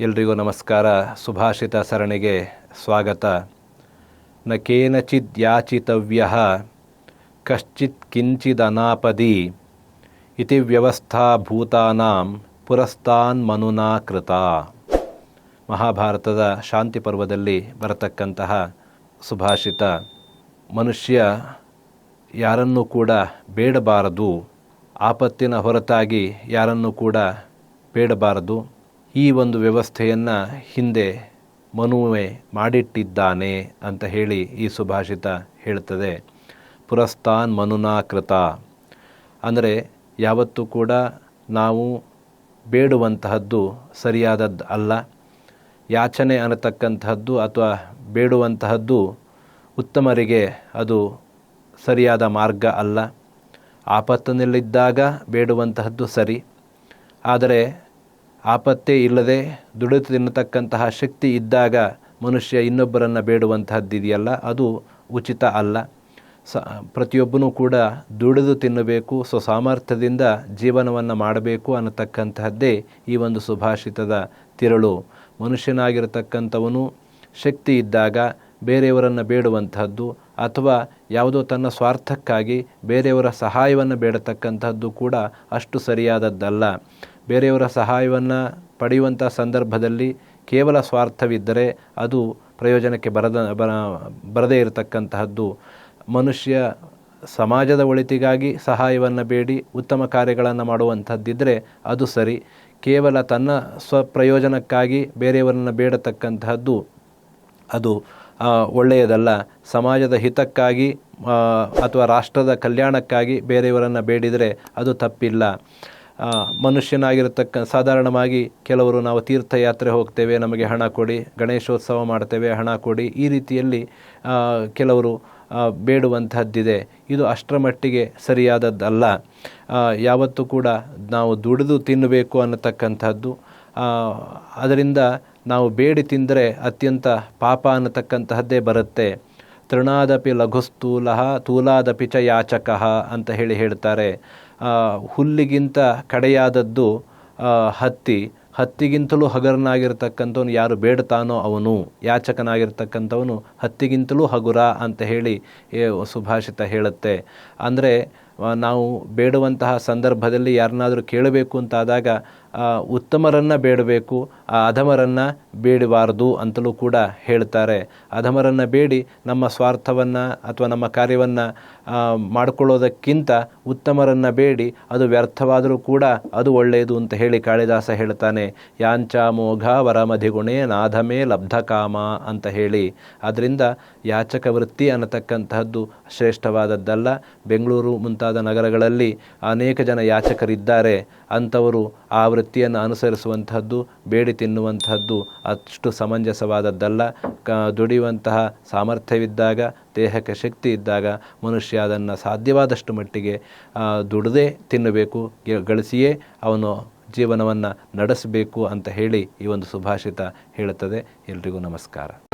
ಎಲ್ರಿಗೂ ನಮಸ್ಕಾರ. ಸುಭಾಷಿತ ಸರಣಿಗೆ ಸ್ವಾಗತ. ನ ಕೇನಚಿದ್ ಯಾಚಿತವ್ಯ, ಕಶ್ಚಿತ್ ಕಿಂಚಿದನಾಪದಿ, ಇತಿ ವ್ಯವಸ್ಥಾ ಭೂತಾನಾಂ ಪುರಸ್ತಾನ್ ಮನುನಾ ಕೃತ. ಮಹಾಭಾರತದ ಶಾಂತಿ ಪರ್ವದಲ್ಲಿ ಬರತಕ್ಕಂತಹ ಸುಭಾಷಿತ ಮನುಷ್ಯ ಯಾರನ್ನು ಕೂಡ ಬೇಡಬಾರದು, ಆಪತ್ತಿನ ಹೊರತಾಗಿ ಯಾರನ್ನು ಕೂಡ ಬೇಡಬಾರದು. ಈ ಒಂದು ವ್ಯವಸ್ಥೆಯನ್ನು ಹಿಂದೆ ಮನುವೆ ಮಾಡಿಟ್ಟಿದ್ದಾನೆ ಅಂತ ಹೇಳಿ ಈ ಸುಭಾಷಿತ ಹೇಳ್ತದೆ. ಪುರಸ್ತಾನ್ ಮನುನಾಕೃತ. ಅಂದರೆ ಯಾವತ್ತೂ ಕೂಡ ನಾವು ಬೇಡುವಂತಹದ್ದು ಸರಿಯಾದದ್ದು ಅಲ್ಲ. ಯಾಚನೆ ಅನ್ನತಕ್ಕಂತಹದ್ದು ಅಥವಾ ಬೇಡುವಂತಹದ್ದು ಉತ್ತಮರಿಗೆ ಅದು ಸರಿಯಾದ ಮಾರ್ಗ ಅಲ್ಲ. ಆಪತ್ತಿನಲ್ಲಿದ್ದಾಗ ಬೇಡುವಂತಹದ್ದು ಸರಿ. ಆದರೆ ಆಪತ್ತೇ ಇಲ್ಲದೆ ದುಡಿದು ತಿನ್ನತಕ್ಕಂತಹ ಶಕ್ತಿ ಇದ್ದಾಗ ಮನುಷ್ಯ ಇನ್ನೊಬ್ಬರನ್ನು ಬೇಡುವಂತಹದ್ದಿದೆಯಲ್ಲ? ಅದು ಉಚಿತ ಅಲ್ಲ. ಸ, ಪ್ರತಿಯೊಬ್ಬನೂ ಕೂಡ ದುಡಿದು ತಿನ್ನಬೇಕು, ಸ್ವಸಾಮರ್ಥ್ಯದಿಂದ ಜೀವನವನ್ನು ಮಾಡಬೇಕು ಅನ್ನತಕ್ಕಂತಹದ್ದೇ ಈ ಒಂದು ಸುಭಾಷಿತದ ತಿರುಳು. ಮನುಷ್ಯನಾಗಿರತಕ್ಕಂಥವನು ಶಕ್ತಿ ಇದ್ದಾಗ ಬೇರೆಯವರನ್ನು ಬೇಡುವಂತಹದ್ದು ಅಥವಾ ಯಾವುದೋ ತನ್ನ ಸ್ವಾರ್ಥಕ್ಕಾಗಿ ಬೇರೆಯವರ ಸಹಾಯವನ್ನು ಬೇಡತಕ್ಕಂಥದ್ದು ಕೂಡ ಅಷ್ಟು ಸರಿಯಾದದ್ದಲ್ಲ. ಬೇರೆಯವರ ಸಹಾಯವನ್ನು ಪಡೆಯುವಂಥ ಸಂದರ್ಭದಲ್ಲಿ ಕೇವಲ ಸ್ವಾರ್ಥವಿದ್ದರೆ ಅದು ಪ್ರಯೋಜನಕ್ಕೆ ಬರದ, ಬರ, ಬರದೇ ಇರತಕ್ಕಂತಹದ್ದು. ಮನುಷ್ಯ ಸಮಾಜದ ಒಳಿತಿಗಾಗಿ ಸಹಾಯವನ್ನು ಬೇಡಿ, ಉತ್ತಮ ಕಾರ್ಯಗಳನ್ನು ಮಾಡುವಂಥದ್ದಿದ್ದರೆ ಅದು ಸರಿ. ಕೇವಲ ತನ್ನ ಸ್ವಪ್ರಯೋಜನಕ್ಕಾಗಿ ಬೇರೆಯವರನ್ನು ಬೇಡತಕ್ಕಂತಹದ್ದು ಅದು ಒಳ್ಳೆಯದಲ್ಲ. ಸಮಾಜದ ಹಿತಕ್ಕಾಗಿ ಅಥವಾ ರಾಷ್ಟ್ರದ ಕಲ್ಯಾಣಕ್ಕಾಗಿ ಬೇರೆಯವರನ್ನು ಬೇಡಿದರೆ ಅದು ತಪ್ಪಿಲ್ಲ. ಮನುಷ್ಯನಾಗಿರತಕ್ಕ, ಸಾಧಾರಣವಾಗಿ ಕೆಲವರು ನಾವು ತೀರ್ಥಯಾತ್ರೆ ಹೋಗ್ತೇವೆ, ನಮಗೆ ಹಣ ಕೊಡಿ, ಗಣೇಶೋತ್ಸವ ಮಾಡ್ತೇವೆ, ಹಣ ಕೊಡಿ, ಈ ರೀತಿಯಲ್ಲಿ ಕೆಲವರು ಬೇಡುವಂತಹದ್ದಿದೆ. ಇದು ಅಷ್ಟರ ಮಟ್ಟಿಗೆ ಸರಿಯಾದದ್ದಲ್ಲ ಯಾವತ್ತೂ ಕೂಡ ನಾವು ದುಡಿದು ತಿನ್ನಬೇಕು ಅನ್ನತಕ್ಕಂಥದ್ದು ಅದರಿಂದ ನಾವು ಬೇಡಿ ತಿಂದರೆ ಅತ್ಯಂತ ಪಾಪ ಅನ್ನತಕ್ಕಂತಹದ್ದೇ ಬರುತ್ತೆ. ತೃಣಾದಪಿ ಲಘುಸ್ಥೂಲ ತೂಲಾದಪಿ ಚ ಯಾಚಕಃ ಅಂತ ಹೇಳಿ ಹೇಳ್ತಾರೆ. ಹುಲ್ಲಿಗಿಂತ ಕಡೆಯಾದದ್ದು ಹತ್ತಿ. ಹತ್ತಿಗಿಂತಲೂ ಹಗರನಾಗಿರ್ತಕ್ಕಂಥವನು ಯಾರು ಬೇಡ್ತಾನೋ ಅವನು, ಯಾಚಕನಾಗಿರ್ತಕ್ಕಂಥವನು ಹತ್ತಿಗಿಂತಲೂ ಹಗುರ ಅಂತ ಹೇಳಿ ಸುಭಾಷಿತ ಹೇಳುತ್ತೆ. ಅಂದರೆ ನಾವು ಬೇಡುವಂತಹ ಸಂದರ್ಭದಲ್ಲಿ ಯಾರನ್ನಾದರೂ ಕೇಳಬೇಕು ಅಂತಾದಾಗ ಉತ್ತಮರನ್ನು ಬೇಡಬೇಕು, ಆ, ಅಧಮರನ್ನು ಬೇಡಬಾರದು ಅಂತಲೂ ಕೂಡ ಹೇಳ್ತಾರೆ. ಅಧಮರನ್ನು ಬೇಡಿ, ನಮ್ಮ ಸ್ವಾರ್ಥವನ್ನು ಅಥವಾ ನಮ್ಮ ಕಾರ್ಯವನ್ನು ಮಾಡಿಕೊಳ್ಳೋದಕ್ಕಿಂತ ಉತ್ತಮರನ್ನು ಬೇಡಿ, ಅದು ವ್ಯರ್ಥವಾದರೂ ಕೂಡ ಅದು ಒಳ್ಳೆಯದು ಅಂತ ಹೇಳಿ ಕಾಳಿದಾಸ ಹೇಳ್ತಾನೆ. ಯಾಂಚ ಮೋಘ ವರಮಧಿಗುಣೇ ನಾಧಮೇ ಲಬ್ಧಕಾಮ ಅಂತ ಹೇಳಿ. ಅದರಿಂದ ಯಾಚಕ ವೃತ್ತಿ ಅನ್ನತಕ್ಕಂತಹದ್ದು ಶ್ರೇಷ್ಠವಾದದ್ದಲ್ಲ. ಬೆಂಗಳೂರು ಮುಂತಾದ ನಗರಗಳಲ್ಲಿ ಅನೇಕ ಜನ ಯಾಚಕರಿದ್ದಾರೆ. ಅಂಥವರು ಆ ವೃತ್ತಿಯನ್ನು ಅನುಸರಿಸುವಂತಹದ್ದು, ಬೇಡಿ ತಿನ್ನುವಂತಹದ್ದು ಅಷ್ಟು ಸಮಂಜಸವಾದದ್ದಲ್ಲ. ಕ, ದುಡಿಯುವಂತಹ ಸಾಮರ್ಥ್ಯವಿದ್ದಾಗ, ದೇಹಕ್ಕೆ ಶಕ್ತಿ ಇದ್ದಾಗ ಮನುಷ್ಯ ಅದನ್ನು ಸಾಧ್ಯವಾದಷ್ಟು ಮಟ್ಟಿಗೆ ದುಡದೇ ತಿನ್ನಬೇಕು ಗಳಿಸಿಯೇ ಅವನು ಜೀವನವನ್ನು ನಡೆಸಬೇಕು ಅಂತ ಹೇಳಿ ಈ ಒಂದು ಸುಭಾಷಿತ ಹೇಳುತ್ತದೆ. ಎಲ್ರಿಗೂ ನಮಸ್ಕಾರ.